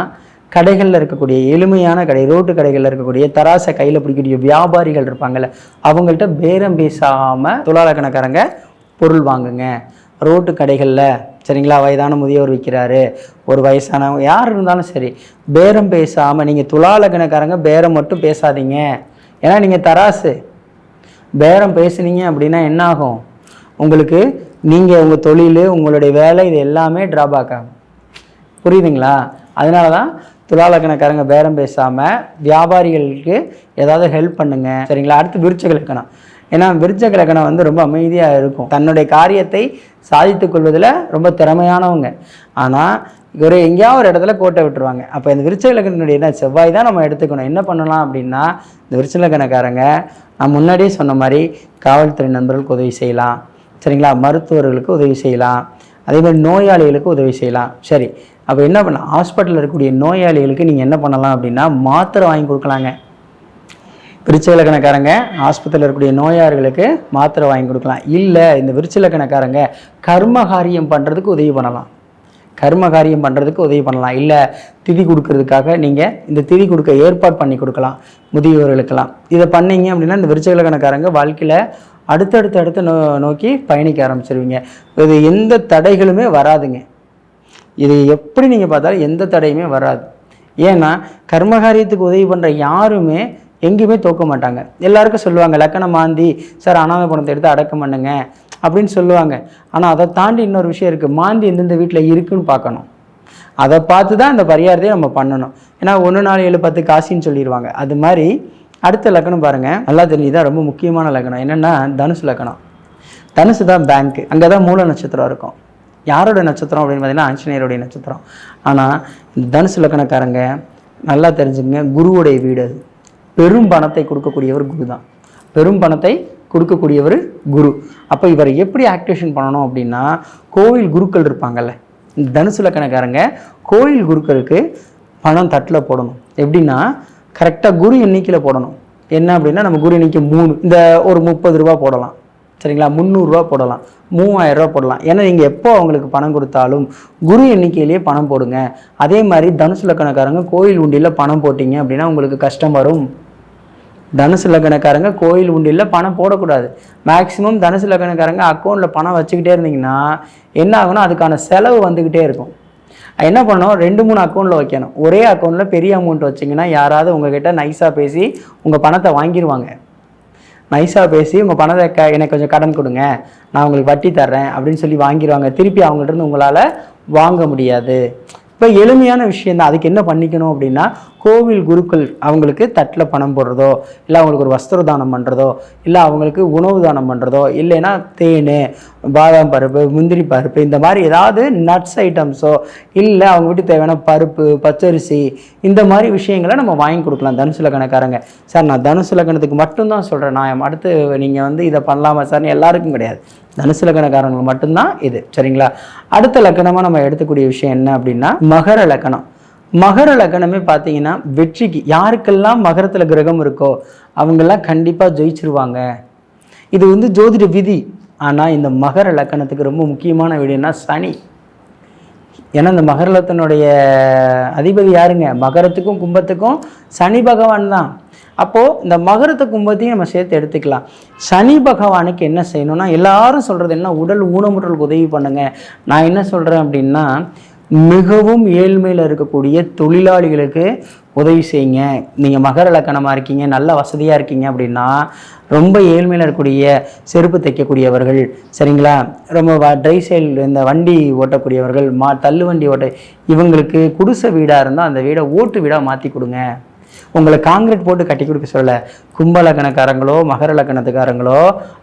கடைகளில் இருக்கக்கூடிய எளிமையான கடை ரோட்டு கடைகளில் இருக்கக்கூடிய தராசை கையில் பிடிக்கக்கூடிய வியாபாரிகள் இருப்பாங்கல்ல அவங்கள்ட்ட பேரம் பேசாமல் துலா லக்னக்காரங்க பொருள் வாங்குங்க. ரோட்டு கடைகளில் சரிங்களா வயதான முதியவர் விற்கிறாரு ஒரு வயசானவங்க யார் இருந்தாலும் சரி பேரம் பேசாமல் நீங்கள் துலா லக்னக்காரங்க பேரம் மட்டும் பேசாதீங்க. ஏன்னா நீங்கள் தராசு பேரம் பேசுனீங்க அப்படின்னா என்ன ஆகும் உங்களுக்கு நீங்கள் உங்கள் தொழில் உங்களுடைய வேலை இது எல்லாமே ட்ராபேக் ஆகும். புரியுதுங்களா? அதனால தான் துலாலக்கணக்காரங்க பேரம் பேசாமல் வியாபாரிகளுக்கு ஏதாவது ஹெல்ப் பண்ணுங்கள் சரிங்களா? அடுத்து விருச்சக இலக்கணம். ஏன்னா விருச்சக இலக்கணம் வந்து ரொம்ப அமைதியாக இருக்கும். தன்னுடைய காரியத்தை சாதித்து கொள்வதில் ரொம்ப திறமையானவங்க. ஆனால் ஒரு எங்கேயாவது ஒரு இடத்துல கோட்டை விட்டுருவாங்க. அப்போ இந்த விருச்சக இலக்கணத்தினுடைய என்ன செவ்வாய் தான் நம்ம எடுத்துக்கணும். என்ன பண்ணலாம் அப்படின்னா இந்த விருச்சக இலக்கணக்காரங்க நான் முன்னாடியே சொன்ன மாதிரி காவல்துறை நண்பர்களுக்கு உதவி செய்யலாம். சரிங்களா? மருத்துவர்களுக்கு உதவி செய்யலாம். அதே மாதிரி நோயாளிகளுக்கு உதவி செய்யலாம். சரி. அப்போ என்ன பண்ணலாம்? ஹாஸ்பிட்டலில் இருக்கக்கூடிய நோயாளிகளுக்கு நீங்கள் என்ன பண்ணலாம் அப்படின்னா மாத்திரை வாங்கி கொடுக்கலாங்க. விருச்சலக்கணக்காரங்க ஆஸ்பத்திரியில் இருக்கக்கூடிய நோயாளிகளுக்கு மாத்திரை வாங்கி கொடுக்கலாம். இல்லை இந்த விருச்சலக்கணக்காரங்க கர்ம காரியம் பண்ணுறதுக்கு உதவி பண்ணலாம். கர்ம காரியம் பண்ணுறதுக்கு உதவி பண்ணலாம். இல்லை திதி கொடுக்கறதுக்காக நீங்கள் இந்த திதி கொடுக்க ஏற்பாடு பண்ணி கொடுக்கலாம். முதியோர்களுக்கெல்லாம். இதை பண்ணீங்க அப்படின்னா இந்த விருச்சிலக்கணக்காரங்க வாழ்க்கையில் அடுத்தடுத்து அடுத்து நோ நோக்கி பயணிக்க ஆரம்பிச்சிருவீங்க. இது எந்த தடைகளுமே வராதுங்க. இது எப்படி நீங்கள் பார்த்தாலும் எந்த தடையுமே வராது. ஏன்னா கர்மகாரியத்துக்கு உதவி பண்ணுற யாருமே எங்கேயுமே தோக்க மாட்டாங்க. எல்லாருக்கும் சொல்லுவாங்க லக்கணம் மாந்தி சார் அனாத பணத்தை எடுத்து அடக்கம் பண்ணுங்கள் அப்படின்னு சொல்லுவாங்க. ஆனால் அதை தாண்டி இன்னொரு விஷயம் இருக்குது மாந்தி எந்தெந்த வீட்டில் இருக்குன்னு பார்க்கணும். அதை பார்த்து தான் அந்த பரிகாரத்தையும் நம்ம பண்ணணும். ஏன்னா ஒன்று நாலு ஏழு பத்து காசின்னு சொல்லிடுவாங்க. அது மாதிரி அடுத்த லக்கணம் பாருங்கள் நல்லா தெரிஞ்சுதான் ரொம்ப முக்கியமான லக்கணம். என்னென்னா தனுசு லக்கணம். தனுசு தான் பேங்க்கு அங்கே தான் மூல நட்சத்திரம் இருக்கும். யாரோட நட்சத்திரம் அப்படின்னு பார்த்தீங்கன்னா ஆஞ்சநேயருடைய நட்சத்திரம். ஆனால் இந்த தனுசு லக்கணக்காரங்க நல்லா தெரிஞ்சுங்க குருவுடைய வீடு அது. பெரும் பணத்தை கொடுக்கக்கூடியவர் குரு தான் பெரும் பணத்தை கொடுக்கக்கூடியவர் குரு. அப்போ இவரை எப்படி ஆக்டிவேஷன் பண்ணணும் அப்படின்னா கோவில் குருக்கள் இருப்பாங்கல்ல இந்த தனுசு லக்கணக்காரங்க கோவில் குருக்களுக்கு பணம் தட்டில் போடணும். எப்படின்னா கரெக்டாக குரு எண்ணிக்கையில் போடணும். என்ன அப்படின்னா நம்ம குரு எண்ணிக்கை மூணு இந்த ஒரு முப்பது ரூபா போடலாம். சரிங்களா? முந்நூறுரூவா போடலாம். மூவாயிரரூவா போடலாம். ஏன்னா நீங்கள் எப்போ அவங்களுக்கு பணம் கொடுத்தாலும் குரு எண்ணிக்கையிலேயே பணம் போடுங்க. அதே மாதிரி தனுசு லக்கணக்காரங்க கோயில் உண்டியில் பணம் போட்டிங்க அப்படின்னா உங்களுக்கு கஷ்டம் வரும். தனுசு லக்னக்காரங்க கோயில் உண்டியில் பணம் போடக்கூடாது. மேக்ஸிமம் தனுசு லக்னக்காரங்க அக்கௌண்ட்டில் பணம் வச்சுக்கிட்டே இருந்தீங்கன்னா என்ன ஆகுனா அதுக்கான செலவு வந்துக்கிட்டே இருக்கும். என்ன பண்ணணும்? ரெண்டு மூணு அக்கௌண்ட்டில் வைக்கணும். ஒரே அக்கௌண்ட்டில் பெரிய அமௌண்ட் வச்சிங்கன்னா யாராவது உங்ககிட்ட நைஸாக பேசி உங்கள் பணத்தை வாங்கிடுவாங்க நைஸாக பேசி உங்கள் பணத்தை க எனக்கு கொஞ்சம் கடன் கொடுங்க. நான் உங்களுக்கு வட்டி தர்றேன் அப்படின்னு சொல்லி வாங்கிடுவாங்க திருப்பி அவங்கள்ட்ட இருந்து உங்களால் வாங்க முடியாது. இப்போ எளிமையான விஷயம் தான் அதுக்கு என்ன பண்ணிக்கணும் அப்படின்னா கோவில் குருக்கள் அவங்களுக்கு தட்டில் பணம் போடுறதோ இல்லை அவங்களுக்கு ஒரு வஸ்திர தானம் பண்ணுறதோ இல்லை அவங்களுக்கு உணவு தானம் பண்ணுறதோ இல்லைன்னா தேன் பாதாம் பருப்பு முந்திரி பருப்பு இந்த மாதிரி ஏதாவது நட்ஸ் ஐட்டம்ஸோ இல்லை அவங்க வீட்டுக்கு தேவையான பருப்பு பச்சரிசி இந்த மாதிரி விஷயங்களை நம்ம வாங்கி கொடுக்கலாம் தனுசு லக்கணக்காரங்க சார் நான் தனுசு லக்கணத்துக்கு மட்டும்தான் சொல்கிறேன் நான் அடுத்து நீங்கள் வந்து இதை பண்ணலாமா சார்னு எல்லாருக்கும் கிடையாது. தனுசு லக்கணக்காரங்களுக்கு மட்டும்தான் இது. சரிங்களா? அடுத்த லக்கணமாக நம்ம எடுத்துக்கூடிய விஷயம் என்ன அப்படின்னா மகர லக்கணம். மகர லக்கணமே பார்த்தீங்கன்னா வெற்றிக்கு யாருக்கெல்லாம் மகரத்தில் கிரகம் இருக்கோ அவங்கெல்லாம் கண்டிப்பாக ஜெயிச்சிருவாங்க. இது வந்து ஜோதிட விதி. ஆனால் இந்த மகர லக்கணத்துக்கு ரொம்ப முக்கியமான விடினா சனி. ஏன்னா இந்த மகரலத்தினுடைய அதிபதி யாருங்க? மகரத்துக்கும் கும்பத்துக்கும் சனி பகவான் தான். அப்போது இந்த மகரத்தை கும்பத்தையும் நம்ம சேர்த்து எடுத்துக்கலாம். சனி பகவானுக்கு என்ன செய்யணும்னா எல்லாரும் சொல்கிறது என்ன? உடல் ஊனமுற்றலுக்கு உதவி பண்ணுங்க. நான் என்ன சொல்கிறேன் அப்படின்னா மிகவும் ஏழ்மையில் இருக்கக்கூடிய தொழிலாளிகளுக்கு உதவி செய்யுங்க. நீங்கள் மகர லக்கணமாக இருக்கீங்க நல்ல வசதியாக இருக்கீங்க அப்படின்னா ரொம்ப ஏழ்மையில் இருக்கக்கூடிய செருப்பு தைக்கக்கூடியவர்கள் சரிங்களா? ரொம்ப வ ட்ரை சேல் இந்த வண்டி ஓட்டக்கூடியவர்கள் மா தள்ளு வண்டி ஓட்ட இவங்களுக்கு குடிசை வீடாக இருந்தால் அந்த வீடை ஓட்டு வீடாக மாற்றி கொடுங்க. உங்களை காங்கிரீட் போட்டு கட்டி கொடுக்க சொல்ல கும்ப லக்கணக்காரங்களோ மகர லக்கணத்துக்காரங்களோ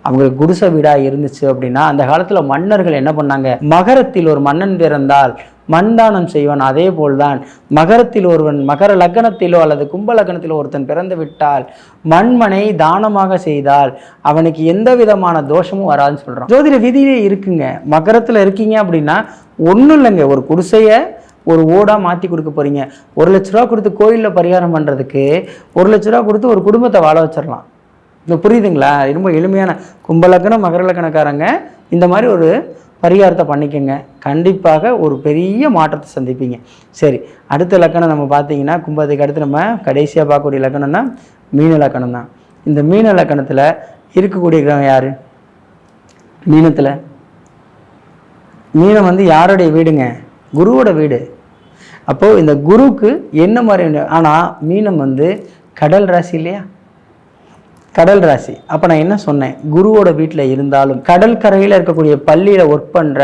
அவங்களுக்கு குடிசை வீடாக இருந்துச்சு அப்படின்னா அந்த காலத்தில் மன்னர்கள் என்ன பண்ணாங்க? மகரத்தில் ஒரு மன்னன் பிறந்தால் மண்தானம் செய்வான். அதே போல்தான் மகரத்தில் ஒருவன் மகர லக்கணத்திலோ அல்லது கும்ப லக்கணத்திலோ ஒருத்தன் பிறந்து விட்டால் மண்மனை தானமாக செய்தால் அவனுக்கு எந்த விதமான தோஷமும் வராதுன்னு சொல்றான். ஜோதிட விதியே இருக்குங்க. மகரத்தில் இருக்கீங்க அப்படின்னா ஒன்றும் இல்லைங்க. ஒரு குடிசையை ஒரு ஓடாக மாற்றி கொடுக்க போகிறீங்க ஒரு லட்ச ரூபா கொடுத்து கோயிலில் பரிகாரம் பண்ணுறதுக்கு ஒரு லட்ச ரூபா கொடுத்து ஒரு குடும்பத்தை வாழ வச்சிடலாம். இது புரியுதுங்களா? ரொம்ப எளிமையான கும்பலக்கணம் மகர லக்கணக்காரங்க இந்த மாதிரி ஒரு பரிகாரத்தை பண்ணிக்கோங்க. கண்டிப்பாக ஒரு பெரிய மாற்றத்தை சந்திப்பீங்க. சரி அடுத்த லக்கணம் நம்ம பார்த்தீங்கன்னா கும்பத்துக்கு அடுத்து நம்ம கடைசியாக பார்க்கக்கூடிய லக்கணம்னா மீன லக்கணம் தான். இந்த மீன லக்கணத்தில் இருக்கக்கூடிய கிரகம் யார்? மீனத்தில். மீனம் வந்து யாருடைய வீடுங்க? குருவோட வீடு. அப்போது இந்த குருவுக்கு என்ன மாதிரி ஆனால் மீனம் வந்து கடல் ராசி இல்லையா? கடல் ராசி. அப்போ நான் என்ன சொன்னேன்? குருவோட வீட்டில் இருந்தாலும் கடல் கரையில் இருக்கக்கூடிய பள்ளியில் ஒர்க் பண்ணுற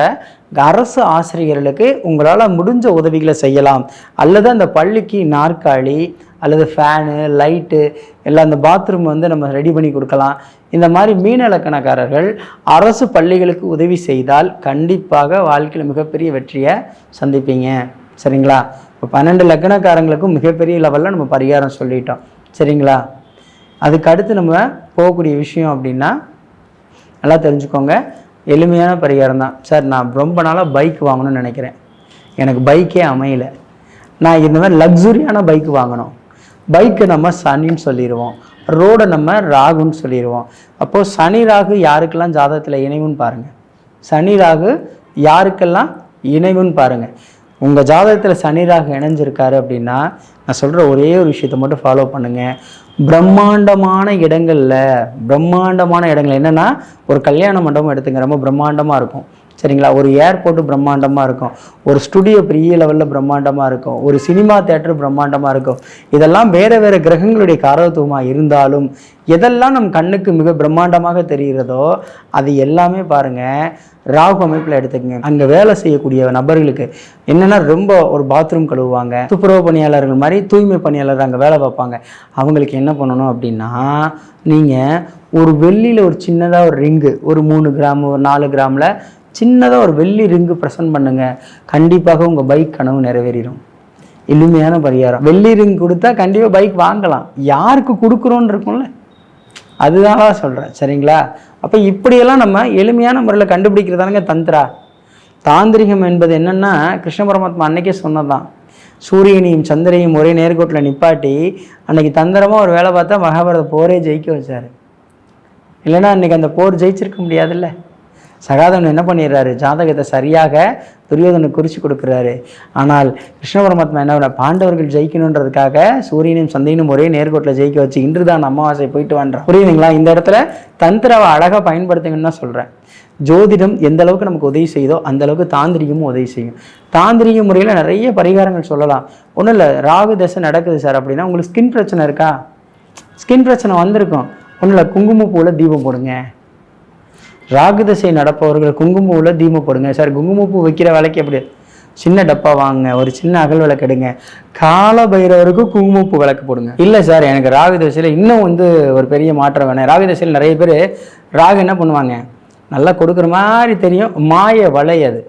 அரசு ஆசிரியர்களுக்கு உங்களால் முடிஞ்ச உதவிகளை செய்யலாம். அல்லது அந்த பள்ளிக்கு நாற்காலி அல்லது ஃபேனு லைட்டு எல்லாம் அந்த பாத்ரூம் வந்து நம்ம ரெடி பண்ணி கொடுக்கலாம். இந்த மாதிரி மீன இலக்கணக்காரர்கள் அரசு பள்ளிகளுக்கு உதவி செய்தால் கண்டிப்பாக வாழ்க்கையில் மிகப்பெரிய வெற்றியை சந்திப்பீங்க. சரிங்களா? இப்போ பன்னெண்டு லக்கணக்காரங்களுக்கும் மிகப்பெரிய லெவலில் நம்ம பரிகாரம் சொல்லிட்டோம். சரிங்களா? அதுக்கு அடுத்து நம்ம போகக்கூடிய விஷயம் அப்படின்னா நல்லா தெரிஞ்சுக்கோங்க. எளிமையான பரிகாரம் தான். சார் நான் ரொம்ப நாளாக பைக் வாங்கணும்னு நினைக்கிறேன். எனக்கு பைக்கே அமையல. நான் இந்த மாதிரி லக்ஸுரியான பைக் வாங்கணும். பைக்கை நம்ம சனின்னு சொல்லிடுவோம். ரோடை நம்ம ராகுன்னு சொல்லிடுவோம். அப்போது சனி ராகு யாருக்கெல்லாம் ஜாதகத்தில் இணைவுன்னு பாருங்கள் சனி ராகு யாருக்கெல்லாம் இணைவுன்னு பாருங்கள் உங்கள் ஜாதகத்தில் சனி ராகு இணைஞ்சிருக்காரு அப்படின்னா நான் சொல்கிற ஒரே ஒரு விஷயத்தை மட்டும் ஃபாலோ பண்ணுங்கள் பிரம்மாண்டமான இடங்களில் பிரம்மாண்டமான இடங்கள் என்னென்னா ஒரு கல்யாண மண்டபம் எடுத்துங்க. ரொம்ப பிரம்மாண்டமாக இருக்கும். சரிங்களா? ஒரு ஏர்போர்ட்டு பிரம்மாண்டமாக இருக்கும். ஒரு ஸ்டுடியோ பெரிய லெவலில் பிரம்மாண்டமாக இருக்கும். ஒரு சினிமா தேட்டர் பிரம்மாண்டமாக இருக்கும். இதெல்லாம் வேறு வேறு கிரகங்களுடைய காரகத்துவமாக இருந்தாலும் எதெல்லாம் நம் கண்ணுக்கு மிக பிரம்மாண்டமாக தெரிகிறதோ அது எல்லாமே பாருங்கள் ராகு அமைப்பில் எடுத்துக்கங்க. அங்கே வேலை செய்யக்கூடிய நபர்களுக்கு என்னென்னா ரொம்ப ஒரு பாத்ரூம் கழுவுவாங்க. துப்புரவு பணியாளர்கள் மாதிரி தூய்மை பணியாளர் அங்கே வேலை பார்ப்பாங்க. அவங்களுக்கு என்ன பண்ணணும் அப்படின்னா நீங்கள் ஒரு வெள்ளியில் ஒரு சின்னதாக ஒரு ரிங்கு ஒரு மூணு கிராம் ஒரு நாலு கிராமில் சின்னதாக ஒரு வெள்ளி ரிங்கு ப்ரெசன்ட் பண்ணுங்க. கண்டிப்பாக உங்கள் பைக் கனவு நிறைவேறிடும் எளிமையான பரிகாரம். வெள்ளி ரிங் கொடுத்தா கண்டிப்பாக பைக் வாங்கலாம். யாருக்கு கொடுக்குறோன்னு இருக்கும்ல? அதுதான் சொல்கிறேன் சரிங்களா? அப்போ இப்படியெல்லாம் நம்ம எளிமையான முறையில் கண்டுபிடிக்கிறதானுங்க தந்திரா. தாந்திரிகம் என்பது என்னென்னா கிருஷ்ண பரமாத்மா அன்னைக்கே சொன்னதான். சூரியனையும் சந்திரையும் ஒரே நேர்கோட்டில் நிப்பாட்டி அன்னைக்கு தந்திரமாக ஒரு வேலை பார்த்தா மகாபாரத போரே ஜெயிக்க வச்சார். இல்லைன்னா அன்னைக்கு அந்த போர் ஜெயிச்சிருக்க முடியாதுல்ல? சகாதவன் என்ன பண்ணிடுறாரு? ஜாதகத்தை சரியாக துரியோதனை குறித்து கொடுக்குறாரு. ஆனால் கிருஷ்ண பரமாத்மா என்ன பண்ண பாண்டவர்கள் ஜெயிக்கணுன்றதுக்காக சூரியனும் சந்தையினும் ஒரே நேர்கோட்டில் ஜெயிக்க வச்சு இன்று தான் அமாவாசை போயிட்டு வான்றான் புரியுதுங்களா? இந்த இடத்துல தந்திராவை அழகாக பயன்படுத்துங்கன்னு தான் சொல்கிறேன் ஜோதிடம் எந்த அளவுக்கு நமக்கு உதவி செய்யுதோ அந்த அளவுக்கு தாந்திரிகமும் உதவி செய்யும். தாந்திரிக முறையில் நிறைய பரிகாரங்கள் சொல்லலாம். ஒன்றும் இல்லை ராகு தசை நடக்குது சார் அப்படின்னா உங்களுக்கு ஸ்கின் பிரச்சனை இருக்கா? ஸ்கின் பிரச்சனை வந்திருக்கும். ஒன்றும் இல்லை குங்குமப்பூவில் தீபம் போடுங்க. ராகு திசை நடப்பவர்கள் குங்குமப்பூவில் தீபம் போடுங்க. சார் குங்குமப்பூ வைக்கிற வேலைக்கு எப்படி? சின்ன டப்பா வாங்குங்க. ஒரு சின்ன அகல் விளக்கு எடுங்க. கால பைரவருக்கும் குங்குமப்பூ விளக்கு போடுங்க. இல்லை சார் எனக்கு ராகு தசையில் இன்னும் வந்து ஒரு பெரிய மாற்றம் வேணும். ராகு தசையில் நிறைய பேர் ராகு என்ன பண்ணுவாங்க? நல்லா கொடுக்குற மாதிரி தெரியும். மாய வலை அது.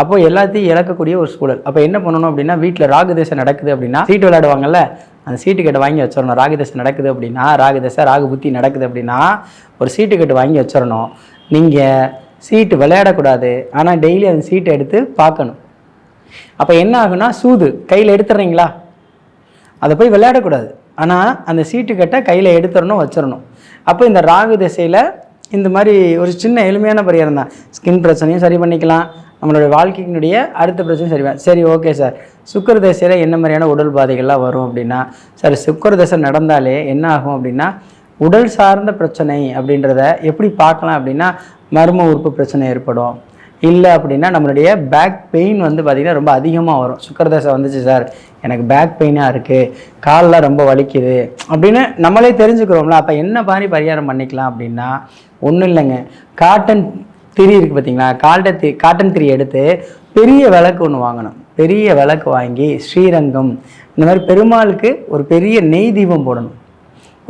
அப்போ எல்லாத்தையும் இழக்கக்கூடிய ஒரு சூழல். அப்போ என்ன பண்ணணும் அப்படின்னா வீட்டில் ராகு தசை நடக்குது அப்படின்னா சீட்டு விளையாடுவாங்கல்ல அந்த சீட்டு கட்டு வாங்கி வச்சிடணும். ராகு தசை நடக்குது அப்படின்னா ராகு தசை ராகு புத்தி நடக்குது அப்படின்னா ஒரு சீட்டு கட்டு வாங்கி வச்சிடணும். நீங்கள் சீட்டு விளையாடக்கூடாது. ஆனால் டெய்லி அந்த சீட்டை எடுத்து பார்க்கணும். அப்போ என்ன ஆகுனா சூது. கையில் எடுத்துடுறீங்களா? அதை போய் விளையாடக்கூடாது. ஆனால் அந்த சீட்டு கட்டை கையில் எடுத்துடணும் வச்சிடணும். அப்போ இந்த ராகு திசையில் இந்த மாதிரி ஒரு சின்ன எளிமையான பரிகாரம் தான். ஸ்கின் பிரச்சனையும் சரி பண்ணிக்கலாம். நம்மளுடைய வாழ்க்கையினுடைய அடுத்த பிரச்சனையும் சரி சரி ஓகே சார் சுக்கர தசையில் என்ன மாதிரியான உடல் பாதைகள்லாம் வரும் அப்படின்னா சார் சுக்கர தசை நடந்தாலே என்ன ஆகும் அப்படின்னா உடல் சார்ந்த பிரச்சனை அப்படின்றத எப்படி பார்க்கலாம் அப்படின்னா மர்ம உறுப்பு பிரச்சனை ஏற்படும். இல்லை அப்படின்னா நம்மளுடைய பேக் பெயின் வந்து பார்த்திங்கன்னா ரொம்ப அதிகமாக வரும். சுக்கரதசை வந்துச்சு சார். எனக்கு பேக் பெயினாக இருக்குது கால்லாம் ரொம்ப வலிக்குது. அப்படின்னு நம்மளே தெரிஞ்சுக்கிறோம்ல. அப்போ என்ன மாதிரி பரிகாரம் பண்ணிக்கலாம் அப்படின்னா ஒன்றும் இல்லைங்க. காட்டன் திரி இருக்குது பார்த்தீங்களா காட்டன் திரி காட்டன் திரி எடுத்து பெரிய விளக்கு ஒன்று வாங்கணும். பெரிய விளக்கு வாங்கி ஸ்ரீரங்கம். இந்த மாதிரி பெருமாளுக்கு ஒரு பெரிய நெய் தீபம் போடணும்.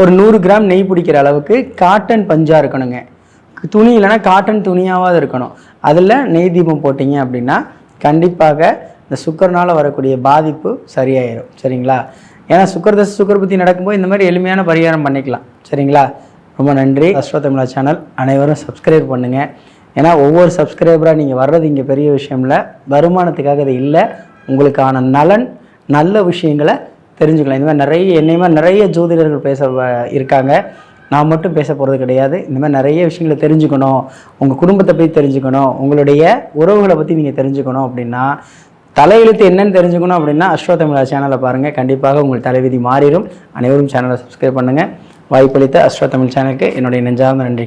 ஒரு நூறு கிராம் நெய் பிடிக்கிற அளவுக்கு காட்டன் பஞ்சாக இருக்கணுங்க. துணி இல்லைன்னா காட்டன் துணியாவது இருக்கணும். அதில் நெய் தீபம் போட்டிங்க அப்படின்னா கண்டிப்பாக இந்த சுக்கரனால் வரக்கூடிய பாதிப்பு சரியாயிரும். சரிங்களா? ஏன்னா சுக்கரதச சுக்கரபுத்தி நடக்கும்போது இந்த மாதிரி எளிமையான பரிகாரம் பண்ணிக்கலாம். சரிங்களா? ரொம்ப நன்றி. அஸ்வ தமிழா சேனல் அனைவரும் சப்ஸ்கிரைப் பண்ணுங்கள் ஏன்னா ஒவ்வொரு சப்ஸ்கிரைபராக நீங்கள் வர்றது இங்கே பெரிய விஷயம் இல்லை. வருமானத்துக்காக இது இல்லை. உங்களுக்கான நலன் நல்ல விஷயங்களை தெரிஞ்சுக்கலாம். இந்த மாதிரி நிறைய என்னை மாதிரி நிறைய ஜோதிடர்கள் பேச வ- இருக்காங்க. நான் மட்டும் பேச போகிறது கிடையாது. இந்த மாதிரி நிறைய விஷயங்களை தெரிஞ்சுக்கணும். உங்கள் குடும்பத்தை பற்றி தெரிஞ்சுக்கணும். உங்களுடைய உறவுகளை பற்றி நீங்கள் தெரிஞ்சுக்கணும் அப்படின்னா தலையெழுத்து என்னன்னு தெரிஞ்சுக்கணும் அப்படின்னா அஸ்வா தமிழா சேனலை பாருங்கள் கண்டிப்பாக உங்கள் தலைவிதி மாறிடும். அனைவரும் சேனலை சப்ஸ்கிரைப் பண்ணுங்கள் வாய்ப்பளித்த அஸ்வா தமிழ் சேனலுக்கு என்னுடைய நெஞ்சார்ந்த நன்றி.